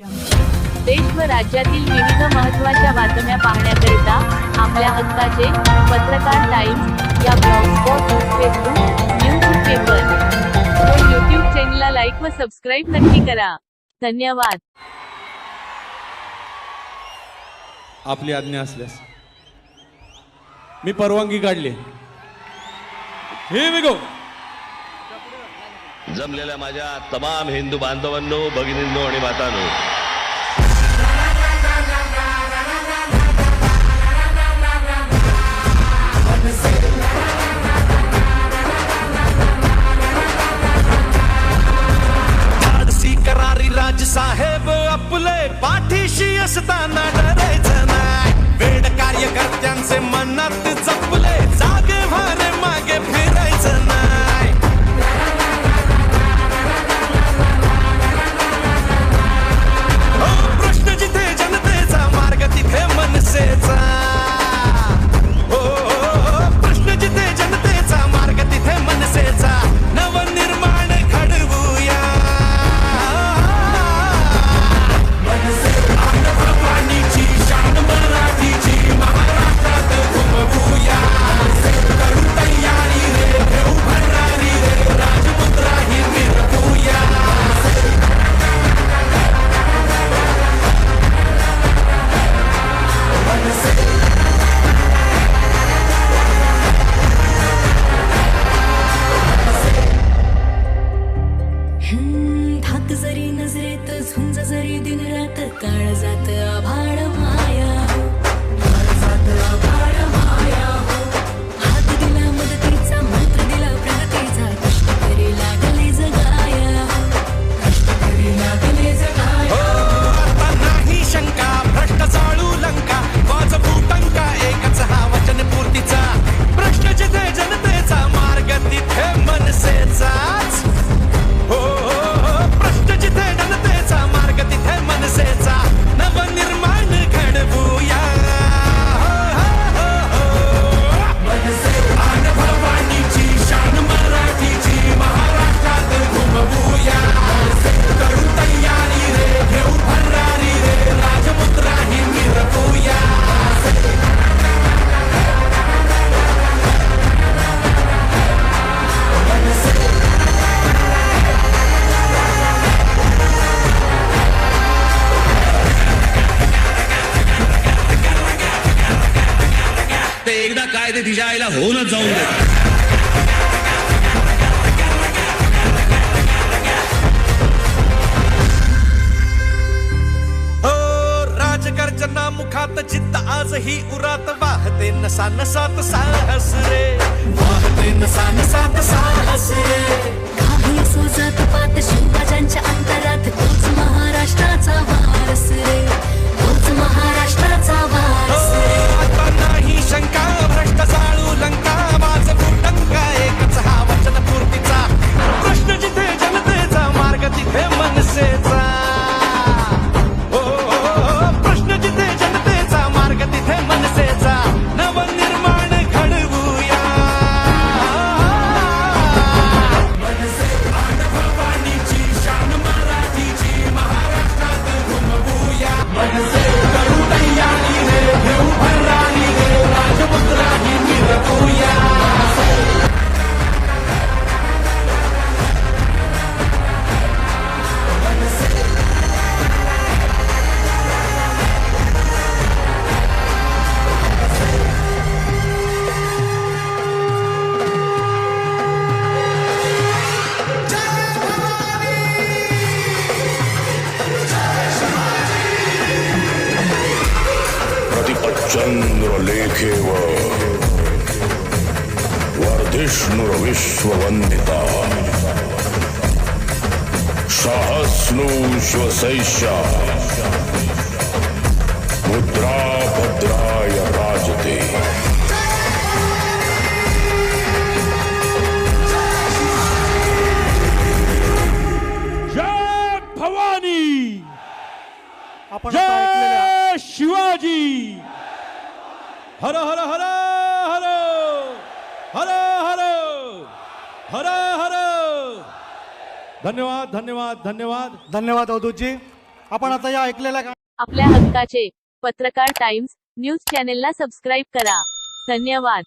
देश व राज्यातील विविध महत्त्वाच्या बातम्या पाहण्याकरिता आपल्या हक्काचे पत्रकार टाइम्स या ब्लॉगस्पॉट फेसबुक न्यूज पेपर. व यूट्यूब चॅनलला लाईक व सबस्क्राईब नक्की करा. धन्यवाद. आपली आज्ञा असल्यास. मी परवानगी काढली. हे मी गो जमलेल्या माझ्या तमाम हिंदू बांधवांनो भगिनींनो आणि मातांनो तिच्या आईला होऊनच जाऊन दे. हो मुखात जिद्द आज ही उरात वाहते. नसा नसात साहस रे. वाहते नसा नसात साहस रे. काही असो जात पात शिवराजांच्या अंतरात सुरलेखेव वर्धिष्णुरविश्ववन्दिता सहस्नुश्वसैषा मुद्रा भद्राय राजते भवानी आपण शिवाजी हर हर हर हर! हर हर! हर हर! धन्यवाद धन्यवाद धन्यवाद. धन्यवाद अवधूतजी. आपण आता या ऐकलेल्या गा- आपल्या हक्काचे पत्रकार टाइम्स न्यूज चॅनेलला सबस्क्राईब करा. धन्यवाद.